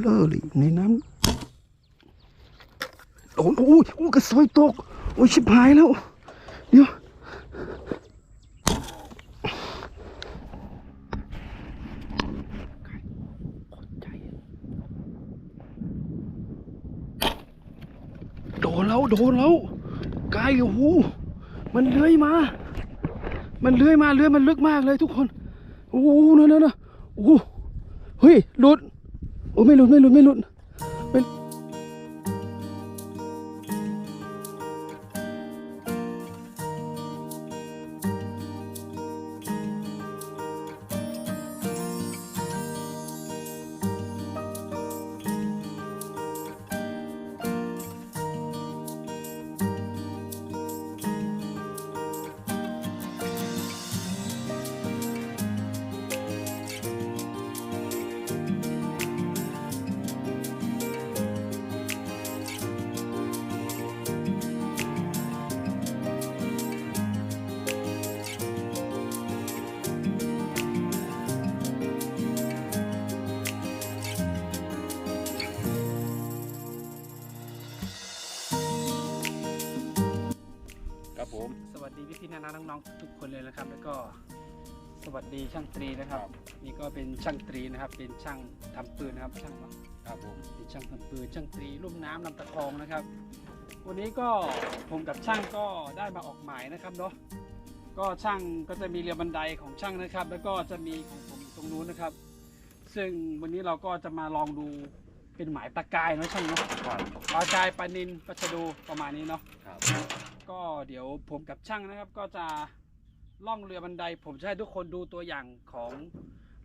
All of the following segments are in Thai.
เลอเลยในน้ำโอ้โหโอ้ยกระสอยตก โอ้ยชิบหายแล้ว เดี๋ยวโดนแล้วโดนแล้วกายโอ้โหมันเลื้อยมา มันเลื้อยมาเลื้อยมันลึกมากเลยทุกคน โอ้โหนั่นนั่นนะโอ้โหเฮ้ยหลุด โอ้ไม่หลุดไม่หลุดไม่หลุด น้าๆน้องๆทุกคนเลยนะครับ แล้วก็สวัสดีช่างตรีนะครับ นี่ก็เป็นช่างตรีนะครับ เป็นช่างทำปืนนะครับช่างเนาะครับผมเป็นช่างทำปืนช่างตรีลุ่มน้ำลำตะคองนะครับ วันนี้ก็ผมกับช่างก็ได้มาออกหมายนะครับเนาะก็ช่างก็จะมีเรือบันไดของช่างนะครับ แล้วก็จะมีของผมตรงนู้นนะครับ ซึ่งวันนี้เราก็จะมาลองดูเป็นหมายปลากายเนาะช่างเนาะครับปลากายปลานินปลาชะโดประมาณนี้เนาะครับ ก็เดี๋ยวผมกับช่างนะครับ ก็จะล่องเรือบันได ผมจะให้ทุกคนดูตัวอย่างของ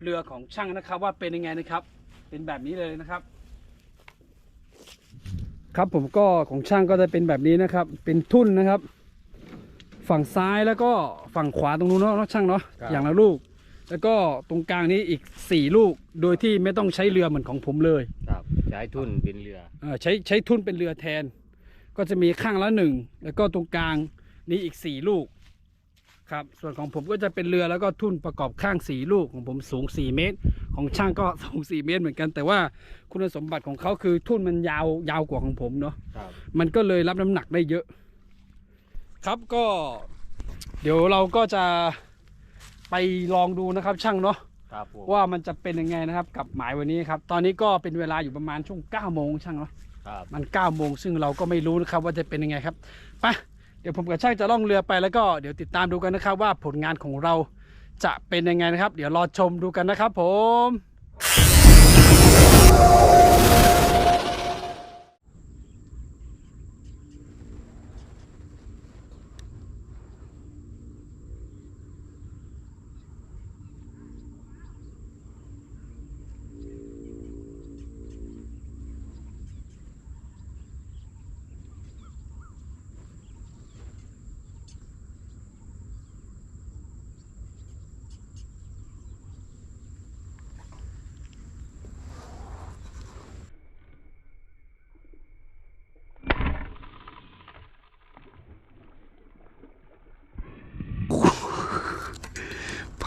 เรือของช่างนะครับ ว่าเป็นยังไงนะครับ เป็นแบบนี้เลยนะครับ ครับผมก็ของช่างก็จะเป็นแบบนี้นะครับ เป็นทุ่นนะครับ ฝั่งซ้ายแล้วก็ฝั่งขวาตรงนู้นเนาะช่างเนาะอย่างละลูก แล้วก็ตรงกลางนี้อีกสี่ลูก โดยที่ไม่ต้องใช้เรือเหมือนของผมเลย ครับใช้ทุนเป็นเรือ เอ่อใช้ใช้ทุ่นเป็นเรือแทน ก็จะมีข้างละหนึ่งแล้วก็ตรงกลางนี้อีกสี่ลูกครับส่วนของผมก็จะเป็นเรือแล้วก็ทุ่นประกอบข้างสี่ลูกของผมสูง 4 เมตร ของช่างก็สูง 4 เมตรเหมือนกัน แต่ว่าคุณสมบัติของเขาคือทุ่นมันยาวยาวกว่าของผมเนาะครับมันก็เลยรับน้ำหนักได้เยอะ ครับก็ เดี๋ยวเราก็จะไปลองดูนะครับช่างเนาะครับผมว่ามันจะเป็นยังไงนะครับกับหมายวันนี้ครับ ตอนนี้ก็เป็นเวลาอยู่ประมาณช่วง9โมงช่างเนาะครับ มัน9โมงซึ่งเราก็ไม่รู้นะครับว่าจะเป็นยังไงครับไปเดี๋ยวผมกับช่างจะล่องเรือไปแล้วก็เดี๋ยวติดตามดูกันนะครับ ว่าผลงานของเราจะเป็นยังไงนะครับ เดี๋ยวรอชมดูกันนะครับผม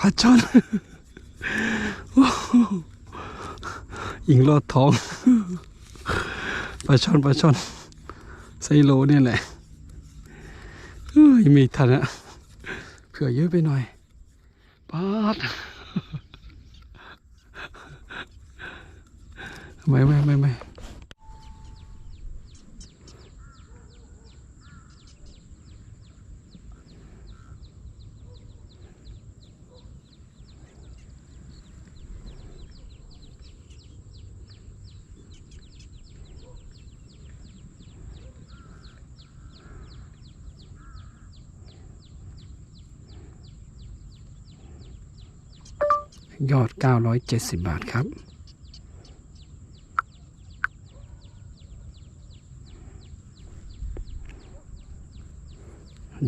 พระจอนโอ้โหยิงลอดท้องปลาช่อนปลาช่อนไซโลเนี่ยแหละเฮ้ยม่ทันอะเผื่อเยอะไปหน่อยปาดไม่ไม่ไม่ไม่ 970 บาทครับ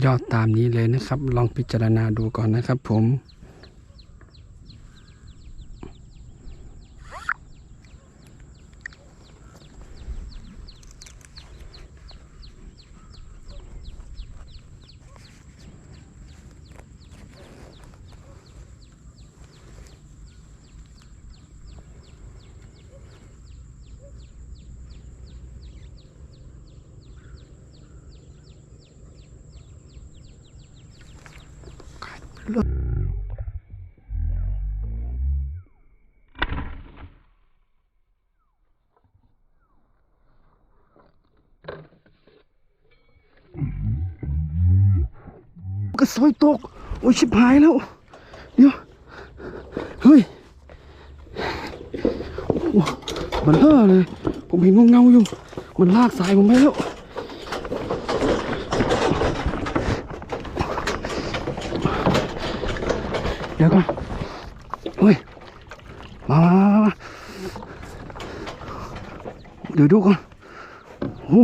ยอดตามนี้เลยนะครับ ลองพิจารณาดูก่อนนะครับผม กระสอยตก โอ้ยชิบหายแล้ว เดี๋ยว เฮ้ยมันเล่อเลย ผมเห็นเงาๆอยู่ มันลากสายผมไปแล้ว ดี๋ยวก่อนเฮ้ยมามามามาเดี๋ยวดูก่อนโอ้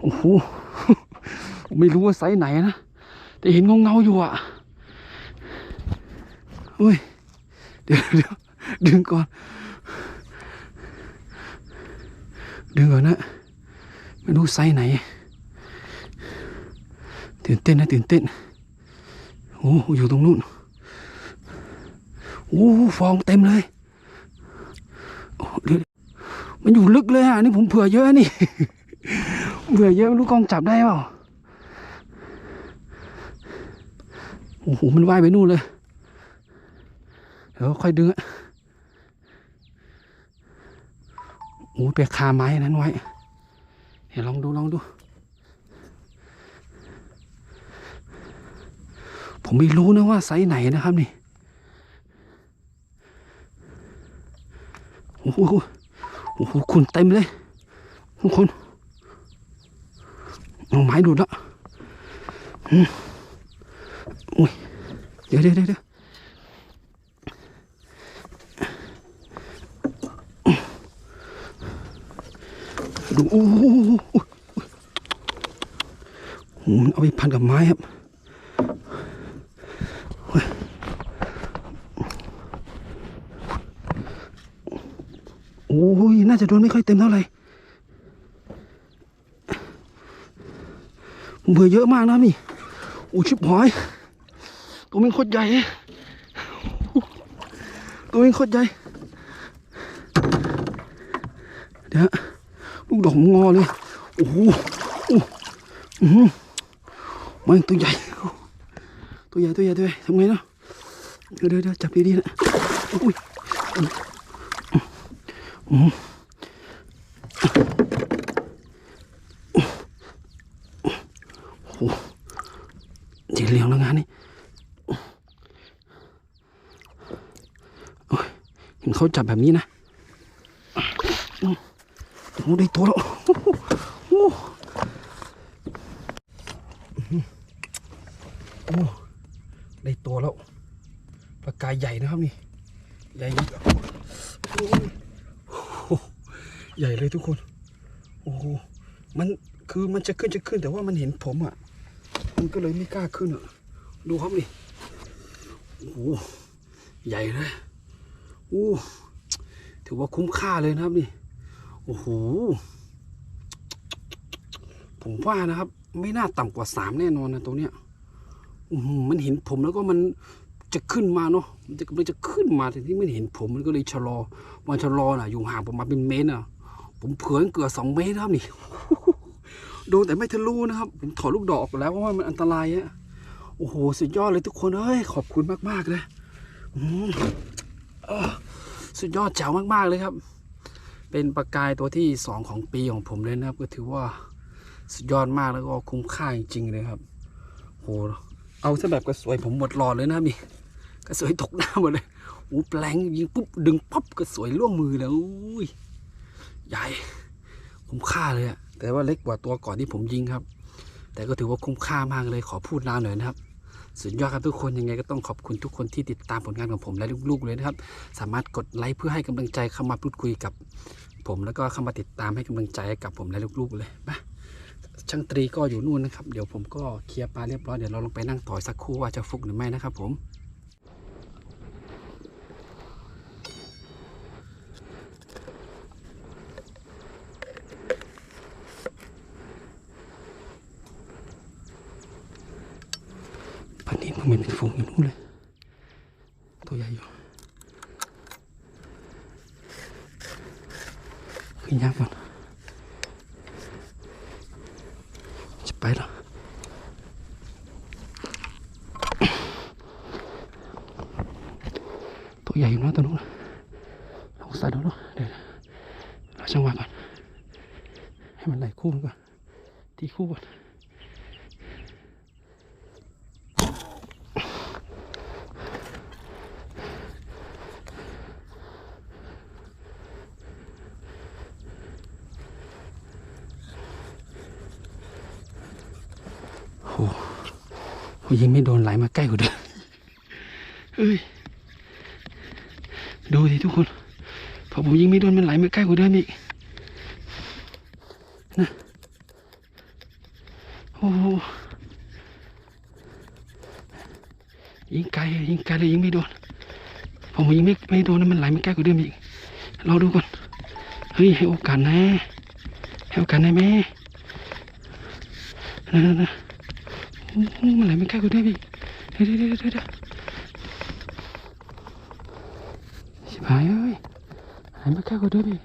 โอ้โห ไม่รู้ว่าไซส์ไหนนะ แต่เห็นเงาเงาๆอยู่อะเฮ้ย เดี๋ยวเดี๋ยวดึงก่อน ดึงก่อนนะ ไม่รู้ไซส์ไหน ตื่นเต้นนะตื่นเต้นโอ้อยู่ตรงนู้นโอ้ฟองเต็มเลยมันอยู่ลึกเลยอะนี่ผมเผื่อเยอะนี่เบื่อเยอะรู้กองจับได้เปล่าโอ้โหมันว่ายไปนู่นเลยเดี๋ยวค่อยดึงอะโอ้ยไปคาไม้นั้นไว้ เดี๋ยวลองดูลองดู ผมไม่รู้นะว่าไซส์ไหนนะครับนี่โอ้โหโอ้โหคุณเต็มเลยทุกคนเอาไม้ดูดละอุ้ยเดี๋ยวเดี๋ยวเดี๋ยวเดี๋ยวดูโอ้โหโอ้โหโอ้โหมันเอาไปพันกับไม้ครับเฮ้ยโอ้ยน่าจะโดนไม่ค่อยเต็มเท่าไหร่เบื่อเยอะมากนะครับนี่โอ้ชิบหายตัวมันโคตรใหญ่ตัวมันโคตรใหญ่ เดี๋ยวลูกดอกงอเลย โอ้โหโอ้อือหือมันตัวใหญ่ ตัวใหญ่ตัวใหญ่ตัวใหญ่ทำไงเนาะเดี๋ยวเดี๋ยวเดี๋ยวจับดีๆนะอุ้ย อืมสีเหลืองแล้วงานนี่เห็นเขาจับแบบนี้นะโอ้ได้ตัวแล้วโอ้โอ้ได้ตัวแล้วปลากายใหญ่นะครับนี่ ใหญ่ยิ่ง ใหญ่เลยทุกคน โอ้โห มันคือมันจะขึ้นจะขึ้นแต่ว่ามันเห็นผมอะ มันก็เลยไม่กล้าขึ้นอะ ดูครับนี่โอ้โหใหญ่เลยโอ้ถือว่าคุ้มค่าเลยนะครับนี่ โอ้โห ผมว่านะครับ ไม่น่าต่ำกว่าสามแน่นอนนะตัวเนี้ยมันเห็นผมแล้วก็มันจะขึ้นมาเนาะ มันจะมันจะขึ้นมาแต่ที่ไม่เห็นผมมันก็เลยชะลอมันชะลอน่ะ อยู่ห่างประมาณเป็นเมตรอะ ผมเผื่อเกือบสองเมตรนะครับนี่โดนแต่ไม่ทะลุนะครับ ผมถอดลูกดอกไปแล้วเพราะว่ามันอันตรายอะโอ้โห สุดยอดเลยทุกคนเอ้ยขอบคุณมากๆเลยอืมเอสุดยอดแจ๋วมากๆเลยครับ เป็นปลากายตัวที่สองของปีของผมเลยนะครับ ก็ถือว่าสุดยอดมากแล้วก็คุ้มค่าจริงๆเลยครับโหเอาซะแบบกระสวยผมหมดหลอดเลยนะครับนี่กระสวยตกหน้าหมดเลยโอ้แปลงยิงปุ๊บดึงปั๊บกระสวยล่วงมือแล้วอุ้ย ใหญ่คุ้มค่าเลยอะแต่ว่าเล็กกว่าตัวก่อนที่ผมยิงครับ แต่ก็ถือว่าคุ้มค่ามากเลยขอพูดนานหน่อยนะครับ สุดยอดครับทุกคนยังไงก็ต้องขอบคุณทุกคนที่ติดตามผลงานของผมและลูกๆเลยนะครับ สามารถกดไลค์เพื่อให้กำลังใจเข้ามาพูดคุยกับ ผมแล้วก็เข้ามาติดตามให้กำลังใจกับผมและลูกๆเลยไปช่างตรีก็อยู่นู่นนะครับ เดี๋ยวผมก็เคลียร์ปลาเรียบร้อยเดี๋ยวเราลงไปนั่งต่อยสักครู่ว่าจะฟุกหรือไม่นะครับผม ปันนี้มันเป็นฝูงอยู่นู่นเลยตัวใหญ่อยู่ขึ้นยากก่อนแล้ว ตัวใหญ่อยู่นะตัวนู้นลองใส่ดูดูเดี๋ยวเราจังหวะก่อน ให้มันไหลคู่มันก่อนตีคู่ก่อน โอ้โหยิงไม่โดนไหลมาใกล้กว่าเดิมเอ้ย ดูสิทุกคน พอผมยิงไม่โดนมันไหลมาใกล้กว่าเดิมอีกนะโอ้โหยิงไกลยิงไกลเลยยิงไม่โดนผมยิงไม่ไม่โดนนะมันไหลมาใกล้กว่าเดิมอีก เราดูก่อน เฮ้ยให้โอกาสนะให้โอกาสได้ไหมนะนะนะ มันไหลม่ใกล้กูได้พี่เดี๋ยวเดี๋ยวเดี๋ยวเดี๋ยวชิบหายเอ้ยไหลม่ใกล้กูได้พี่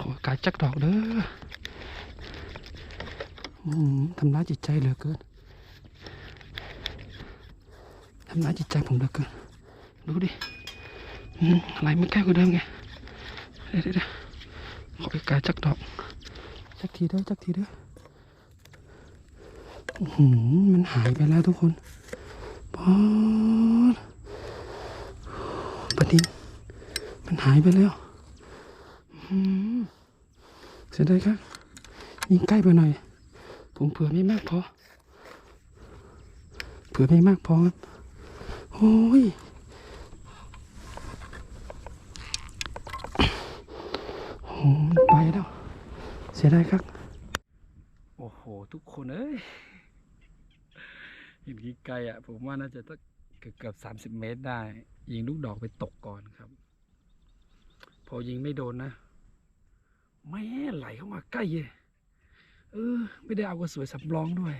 ขอกายจักดอกเด้อทำร้ายจิตใจเหลือเกินทำร้ายจิตใจผมเหลือเกินดูดิไหลไม่ใกล้กูเดิมไงเดี๋ยวเดี๋ยว ขอไปกายจักดอก จักทีเด้อจักทีเด้ออื้อหืมันหายไปแล้วทุกคนปอดปะดินมันหายไปแล้วอื้อหือเสียดายครับ ยิงใกล้ไปหน่อย ผมเผื่อไม่มากพอ เผื่อไม่มากพอครับ โอ้ย เสียดายครับ โอ้โห ทุกคนเอ้ยเห็นไกลๆอะ ผมว่าน่าจะต้องเกือบเกือบสามสิบเมตรได้ ยิงลูกดอกไปตกก่อนครับ พอยิงไม่โดนนะแม่ไหลเข้ามาใกล้เลยเออ ไม่ได้เอากระสวยสำรองด้วย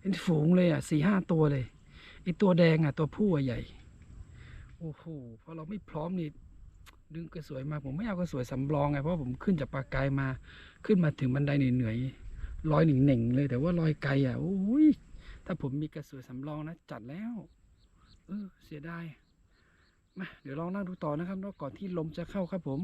เป็นฝูงเลยอะสี่ห้าตัวเลยไอตัวแดงอะ ตัวผู้ใหญ่ โอ้โหพอเราไม่พร้อมนี่ ดึงกระสวยมาผมไม่เอากระสวยสำรองไงเพราะผมขึ้นจากปากกายมา ขึ้นมาถึงบันไดเหนื่อยๆลอยหนึ่งหน่งๆเลย แต่ว่าลอยไกลอะโอ้ยถ้าผมมีกระสวยสำรองนะจัดแล้ว เออเสียดายมาเดี๋ยวลองนั่งดูต่อนะครับนอกก่อนที่ลมจะเข้าครับผม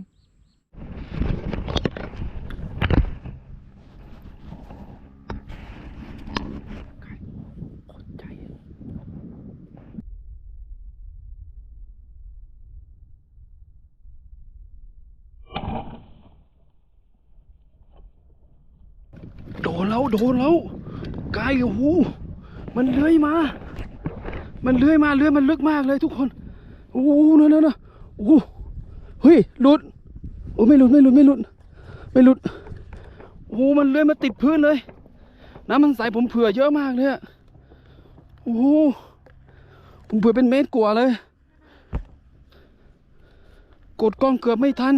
โดนแล้วโดนแล้วกายโอ้โหมันเลื้อยมา มันเลื้อยมาเลื้อยมันลึกมากเลยทุกคนโอ้โหนั่นนั่นโอ้โหเฮ้ยหลุดโอ้ไม่หลุดไม่หลุดไม่หลุดไม่หลุดโอ้โหมันเลื้อยมาติดพื้นเลยน้ำมันใสผมเผื่อเยอะมากเลยอะโอ้ผมเผื่อเป็นเมตรกว่าเลย กดกล้องเกือบไม่ทัน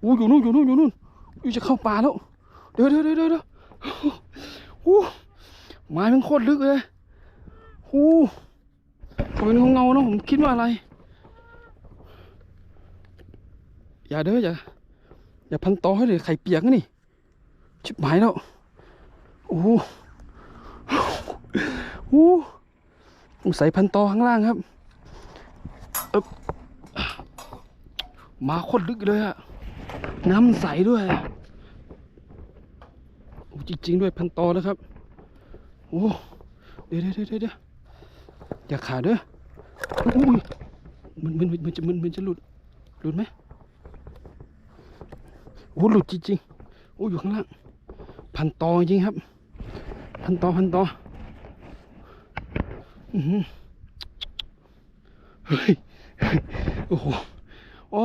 โอ้อยู่นู่นอยู่นู่นอยู่นู่นอยู่จะเข้าป่าแล้ว ดี๋ยวเดี๋ยวเดี๋ยวเดี๋ยวโอ้ไม้มันโคตรลึกเลยโอ้ผมเป็นเงาๆนะผมคิดว่าอะไร อย่าเด้ออย่าอย่าพันตอให้เลยไข่เปียกนี่ ชิบหายแล้วโอ้โหโอ้โหใส่พันตอข้างล่างครับเอบมาโคตรลึกเลยอะน้ำใสด้วยอะ จริง ๆ ด้วยพันตอแล้วครับ โอ้เดี๋ยวเดี๋ยวเดี๋ยวเดี๋ยวอย่าขาดเด้อโอ้ยมันมันมันจะมันมันจะหลุด หลุดไหมโอ้หลุดจริงๆโอ้อยู่ข้างล่างพันตอจริงครับ พันตอพันตออือหือเฮ้ยโอ้โหโอ้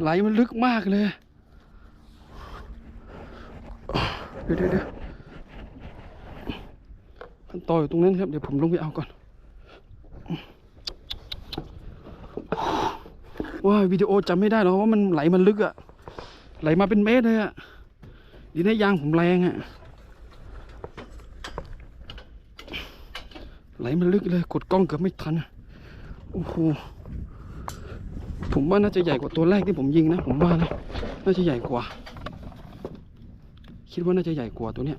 ไหลมันลึกมากเลย เดี๋ยวเดี๋ยวเดี๋ยวพันตออยู่ตรงนั้นครับ เดี๋ยวผมลงไปเอาก่อนว่าวิดีโอจำไม่ได้หรอกว่ามันไหลมันลึกอะไหลมาเป็นเมตรเลยอะดีนะยางผมแรงอะไหลมันลึกเลย กดกล้องเกือบไม่ทันอะโอ้โหผมว่าน่าจะใหญ่กว่าตัวแรกที่ผมยิงนะ ผมว่านะ น่าจะใหญ่กว่า คิดว่าน่าจะใหญ่กว่าตัวเนี้ย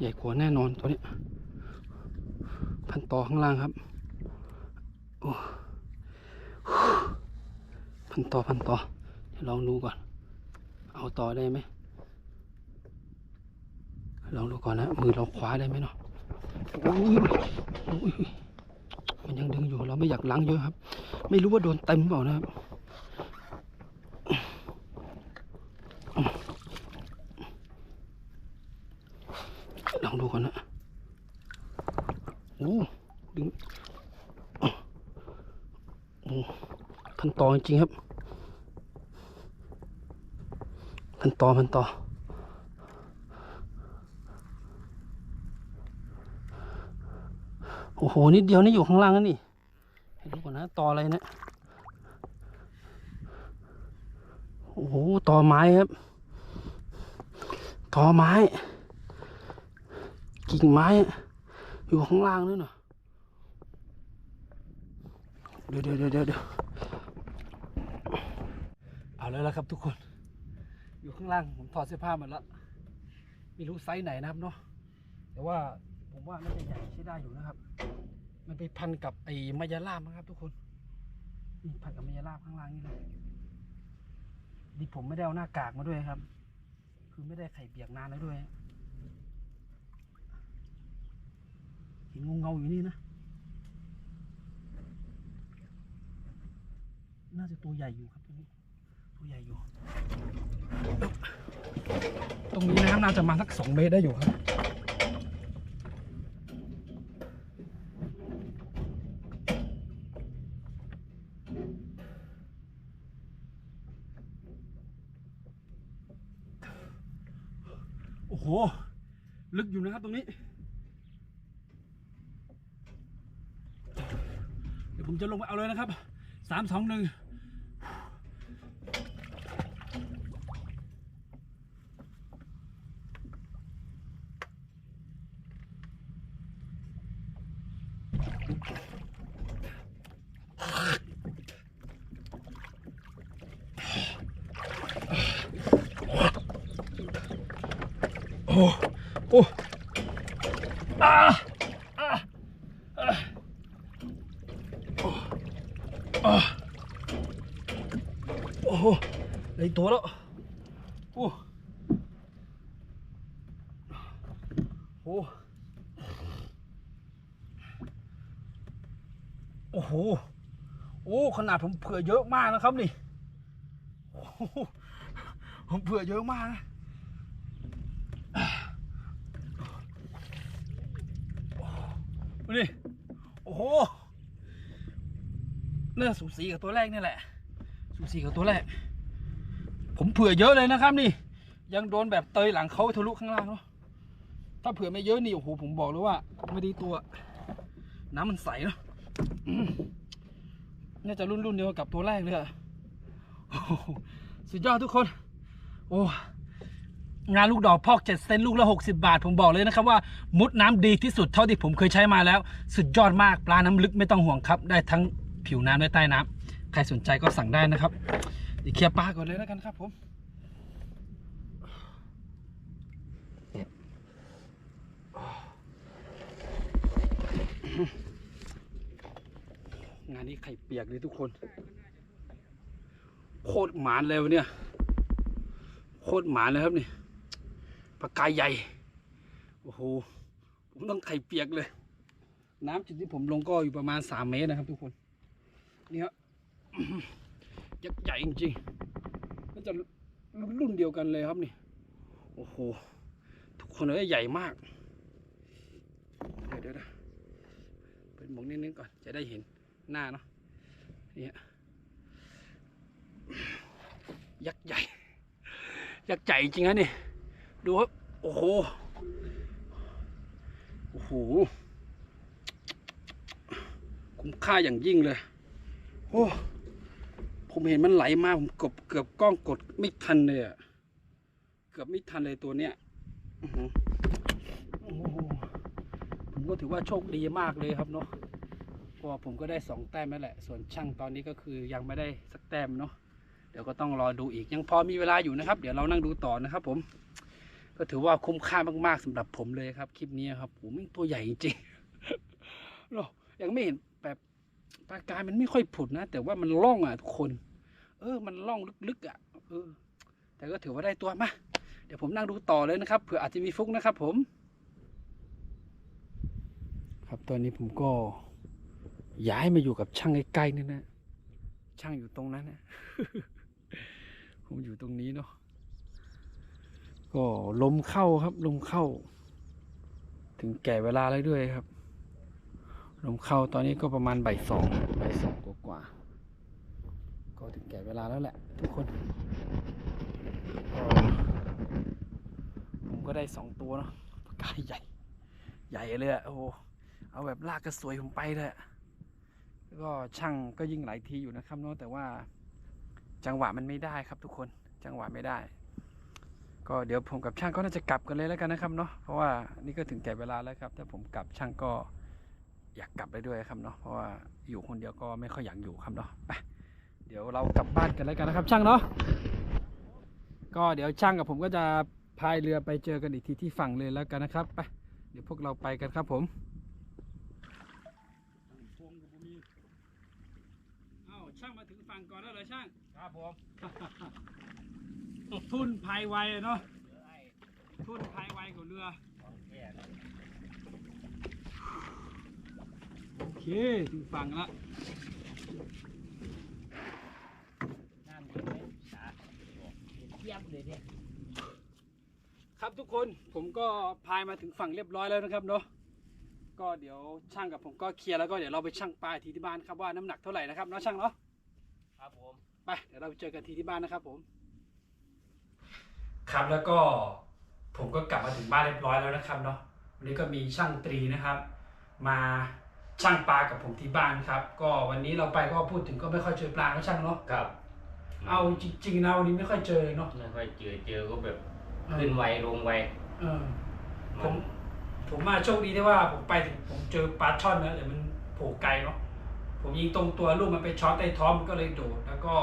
ใหญ่กว่าแน่นอนตัวเนี้ยพันต่อข้างล่างครับโอ้พันต่อพันต่อเดี๋ยวลองดูก่อน เอาต่อได้ไหมลองดูก่อนนะมือเราคว้าได้ไหมเนาะโอ้ยโอ้ย มันยังดึงอยู่เราไม่อยากล้างเยอะครับ ไม่รู้ว่าโดนเต็มเปล่านะครับลองดูก่อนนะโอ้ดึงโอ้พันต่อจริงครับพันต่อพันต่อ โอ้โหนิดเดียวนี่อยู่ข้างล่างนั่นนี่ให้ดูก่อนนะต่ออะไรเนะโอ้โหต่อไม้ครับต่อไม้ กิ่งไม้ อยู่ข้างล่างนั่นน่ะเดี๋ยวเดี๋ยวเดี๋ยวเดี๋ยวเดี๋ยวเอาแล้วละครับทุกคน อยู่ข้างล่างผมถอดเสื้อผ้าหมดแล้วไม่รู้ไซส์ไหนนะครับเนาะแต่ว่าผมว่าน่าจะใหญ่ใช้ได้อยู่นะครับ มันไปพันกับไอ้มายาลาบนะครับ ทุกคนนี่พันกับมายาลาบข้างล่างนี่เลยนี่ผมไม่ได้เอาหน้ากากมาด้วยครับ คือไม่ได้ไข่เปียกนานแล้วด้วยเห็นงงเงาอยู่นี่นะน่าจะตัวใหญ่อยู่ครับตัวนี้ตัวใหญ่อยู่ ตรงนี้นะครับน่าจะมาสักสองเมตรได้อยู่ครับ โอ้โห ลึกอยู่นะครับตรงนี้ เดี๋ยวผมจะลงไปเอาเลยนะครับสามสองหนึ่งโอ้โอ้อาอาอาโอ้อาโอ้โหได้ ตัวแล้วโอ้โหโอ้โห โอ้ ขนาดผมเผื่อเยอะมากนะครับนี่ ผมเผื่อเยอะมากนะดูดิโอ้โหเนี่ยสูสีกับตัวแรกนี่แหละ สูสีกับตัวแรก ผมเผื่อเยอะเลยนะครับนี่ ยังโดนแบบเตยหลังเขาทะลุข้างล่างเนาะถ้าเผื่อไม่เยอะนี่โอ้โหผมบอกเลยว่า ไม่ดีตัว น้ำมันใสเนาะน่าจะรุ่นรุ่นเดียวกับตัวแรกเลยอะสุดยอดทุกคน โอ้งานลูกดอกพอกเจ็ดเซนลูกละ60 บาท ผมบอกเลยนะครับว่ามุดน้ำดีที่สุดเท่าที่ผมเคยใช้มาแล้ว สุดยอดมากปลาน้ำลึกไม่ต้องห่วงครับ ได้ทั้งผิวน้ำและใต้น้ำใครสนใจก็สั่งได้นะครับ เดี๋ยวเคลียร์ปลาก่อนเลยแล้วกันครับผมงานนี้ไข่เปียกเลยทุกคน โคตรหมานเลยวันเนี่ยโคตรหมานเลยครับนี่ปลากายใหญ่ โอ้โห ผมต้องไข่เปียกเลย น้ำจุดที่ผมลงก็อยู่ประมาณสามเมตรนะครับทุกคน นี่ครับ ยักษ์ใหญ่จริงๆก็จะรุ่นรุ่นเดียวกันเลยครับนี่ โอ้โห ทุกคนเลยใหญ่มาก เดี๋ยวเดี๋ยวนะเปิดหมวกนิดนึงก่อน จะได้เห็นหน้าเนาะนี่ยยักษ์ใหญ่ ยักษ์ใหญ่จริงนะนี่ ดูครับ โอ้โห โอ้โห คุ้มค่าอย่างยิ่งเลย โอ้ ผมเห็นมันไหลมาผมกบเกือบกล้องกดไม่ทันเลยอะเกือบไม่ทันเลยตัวเนี้ยอื้อหือโอ้โหก็ถือว่าโชคดีมากเลยครับเนาะเพราะผมก็ได้สองแต้มนั่นแหละ ส่วนช่างตอนนี้ก็คือยังไม่ได้สักแต้มเนาะเดี๋ยวก็ต้องรอดูอีกยังพอมีเวลาอยู่นะครับ เดี๋ยวเรานั่งดูต่อนะครับ ผม ก็ถือว่าคุ้มค่ามากๆสำหรับผมเลยครับ คลิปนี้ครับผมตัวใหญ่จริงๆเนาะยังไม่เห็นแบบปลากายมันไม่ค่อยผุดนะ แต่ว่ามันล่องอะทุกคน เออ มันล่องลึกๆอะเออ แต่ก็ถือว่าได้ตัวมาเดี๋ยวผมนั่งดูต่อเลยนะครับเผื่ออาจจะมีฟุกนะครับ ผม ครับตอนนี้ผมก็ย้ายมาอยู่กับช่างใกล้ๆนี่นะช่างอยู่ตรงนั้นนะผมอยู่ตรงนี้เนาะก็ลมเข้าครับ ลมเข้า ถึงแก่เวลาแล้วด้วยครับ ลมเข้าตอนนี้ก็ประมาณบ่ายสองบ่ายสองกว่า ก็ถึงแก่เวลาแล้วแหละ ทุกคน ผมก็ได้สองตัวเนาะปลากายใหญ่ ใหญ่เลยอะโอ้โหเอาแบบลากกระสวยผมไปเลยอะก็ช่างก็ยิ่งหลายทีอยู่นะครับเนาะแต่ว่าจังหวะมันไม่ได้ครับทุกคนจังหวะไม่ได้ ก็เดี๋ยวผมกับช่างก็น่าจะกลับกันเลยแล้วกันนะครับเนาะเพราะว่านี่ก็ถึงแก่เวลาแล้วครับถ้าผมกลับช่างก็อยากกลับไปด้วยครับเนาะเพราะว่าอยู่คนเดียวก็ไม่ค่อยอยากอยู่ครับเนาะไป เดี๋ยวเรากลับบ้านกันแล้วกันนะครับ ช่างเนาะก็เดี๋ยวช่างกับผมก็จะพายเรือไปเจอกันอีกทีที่ฝั่งเลยแล้วกันนะครับไปเดี๋ยวพวกเราไปกันครับผมเอ้าช่างมาถึงฝั่งก่อนแล้วเหรอช่างครับผมทุนพายไวอะเนาะทุนพายไวกว่าเรือโอเคถึงฝั่งละ น้ำเยอะไหมสา เทียบเลยเนี่ยครับทุกคนผมก็พายมาถึงฝั่งเรียบร้อยแล้วนะครับเนาะก็เดี๋ยวช่างกับผมก็เคลียร์แล้วก็เดี๋ยวเราไปชั่งปลาทีที่บ้านครับว่าน้ำหนักเท่าไหร่นะครับเนาะช่างเนาะครับผมไปเดี๋ยวเราไปเจอกันทีที่บ้านนะครับ ผม ครับแล้วก็ผมก็กลับมาถึงบ้านเรียบร้อยแล้วนะครับเนาะวันนี้ก็มีช่างตรีนะครับ มาช่างปลากับผมที่บ้านครับ ก็วันนี้เราไปก็พูดถึงก็ไม่ค่อยเจอปลาแล้วช่างเนาะครับ เอาจริงๆนะวันนี้ไม่ค่อยเจอเลยเนาะไม่ค่อยเจอเจอก็แบบขึ้นไวลงไวเออนผมผมมาโชคดีที่ว่าผมไปถึงผมเจอปลาช่อนนะแต่มันโผล่ไกลเนาะผมยิงตรงตัวลูกมันไปช็อตใต้ท้องมันก็เลยโดดแล้วก็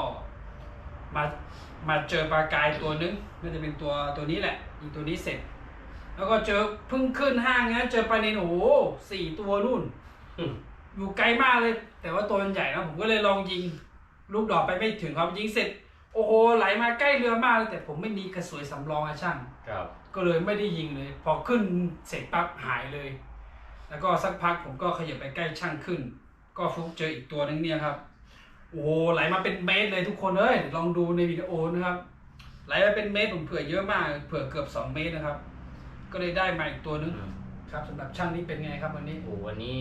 มามาเจอปลากายตัวนึงน่าจะเป็นตัวตัวนี้แหละยิงตัวนี้เสร็จ แล้วก็เจอเพิ่งขึ้นห้างนะเจอปลาเนนโอ้โหสี่ตัวนู่นอืมอยู่ไกลมากเลย แต่ว่าตัวมันใหญ่นะผมก็เลยลองยิง ลูกดอกไปไม่ถึงครับยิงเสร็จ โอ้โหไหลมาใกล้เรือมากเลยแต่ผมไม่มีกระสวยสำรองอะช่างครับก็เลยไม่ได้ยิงเลย พอขึ้นเสร็จปั๊บหายเลย แล้วก็สักพักผมก็ขยับไปใกล้ช่างขึ้น ก็ฟลุกเจออีกตัวนึงเนี่ยครับ โอ้โหไหลมาเป็นเมตรเลยทุกคนเอ้ยลองดูในวิดีโอนะครับ ไหลมาเป็นเมตรผมเผื่อเยอะมากเผื่อเกือบสองเมตรนะครับ ก็เลยได้มาอีกตัวนึงอืมครับสำหรับช่างนี่เป็นไงครับวันนี้โอ้วันนี้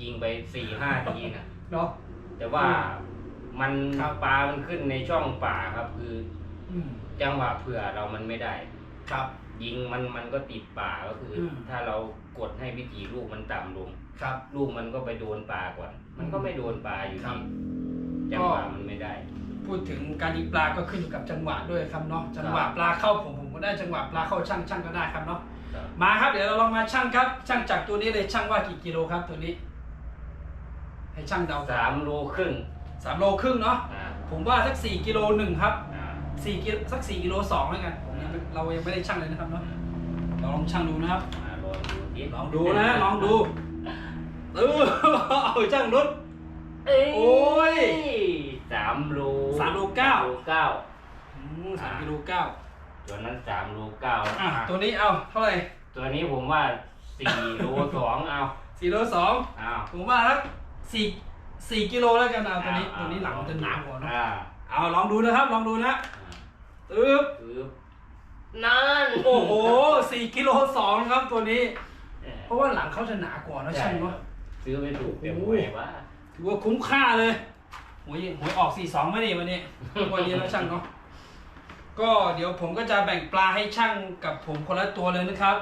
ยิงไปสี่ห้าทีนะเนาะแต่ว่า มันครับปลา มันขึ้นในช่องป่าครับ คืออืมจังหวะเผื่อเรามันไม่ได้ ครับ ยิงมันมันก็ติดป่าก็คืออม ถ้าเรากดให้วิถีลูกมันต่ำลง ครับ ลูกมันก็ไปโดนปลาก่อน มันก็ไม่โดนปลาอยู่ครับ ดีจังหวะมันไม่ได้ พูดถึงการยิงปลาก็ขึ้นอยู่กับจังหวะด้วยครับเนาะจังหวะปลาเข้าผมผมก็ได้จังหวะปลาเข้าช่างช่างก็ได้ครับเนาะครับ มาครับเดี๋ยวเราลองมาช่างครับ ช่างจากตัวนี้เลยช่างว่ากี่กิโลครับตัวนี้ ให้ช่างเดาสามโลครึ่ง สามโลครึ่งเนาะอ่าผมว่าสักสี่กิโลหนึ่งครับอ่าสี่กิโลสักสี่กิโลสองแล้วกันผมยังไม่เรายังไม่ได้ช่างเลยนะครับเนาะเราลองช่างดูนะครับ อ่าลองดูดิลองดูนะลองดูเออเอาช่างรถ เอ้ยโอ้ยสามโลสามโลเก้า สมโลเก้าอืมสามกิโลเก้าตัวนั้นสามโลเก้าอะตัวนี้เอาเท่าไหร่ตัวนี้ผมว่าสี่โลสองเอาสี่โลสองเอาผมว่าสักสี่ สี่กิโลแล้วกันเอาตัวนี้เอาตัวนี้หลังมันจะหนากว่าเนอะอ่าเอาลองดูนะครับลองดูนะตึ๊บคือนั่นโอ้โหสี่กิโลสองครับตัวนี้ เพราะว่าหลังเขาจะหนากว่านะช่างเนาะซื้อไปถูกเต็มโอ้หโหวยว่าถือว่าคุ้มค่าเลยหวยหวยออกสี่สองไหมนี่วันนี้ วันนี้แล้วช่างเนาะก็เดี๋ยวผมก็จะแบ่งปลาให้ช่างกับผมคนละตัวเลยนะครับ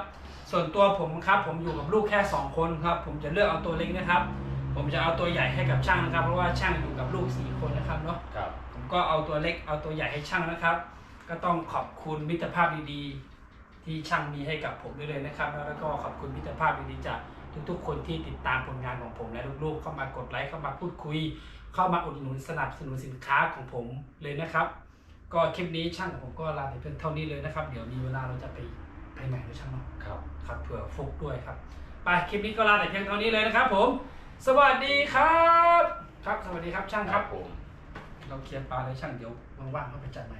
ส่วนตัวผมครับ ผมอยู่กับลูกแค่สองคนครับ ผมจะเลือกเอาตัวเล็กนะครับ ผมจะเอาตัวใหญ่ให้กับช่างนะครับ เพราะว่าช่างอยู่กับลูกสี่คนนะครับเนาะครับ ผมก็เอาตัวเล็กเอาตัวใหญ่ให้ช่างนะครับ ก็ต้องขอบคุณมิตรภาพดีๆ ที่ช่างมีให้กับผมด้วยเลยนะครับ แล้วก็ขอบคุณมิตรภาพดีๆจากทุกๆ คนที่ติดตามผลงานของผมและลูกๆเข้ามากดไลค์เข้ามาพูดคุย เข้ามาอุดหนุนสนับสนุนสินค้าของผมเลยนะครับ ก็คลิปนี้ช่างของผมก็ลาไปเพียงเท่านี้เลยนะครับ เดี๋ยวมีเวลาเราจะไปไปไหนด้วยช่างเนาะครับ ครับเผื่อฟุกด้วยครับไปคลิปนี้ก็ลาแต่เพียงเท่านี้เลยนะครับผม สวัสดีครับ ครับ สวัสดีครับช่างครับ ผม เราเคลียร์ปลาเลยช่างเดี๋ยวว่างๆก็ไปจัดใหม่เนอะ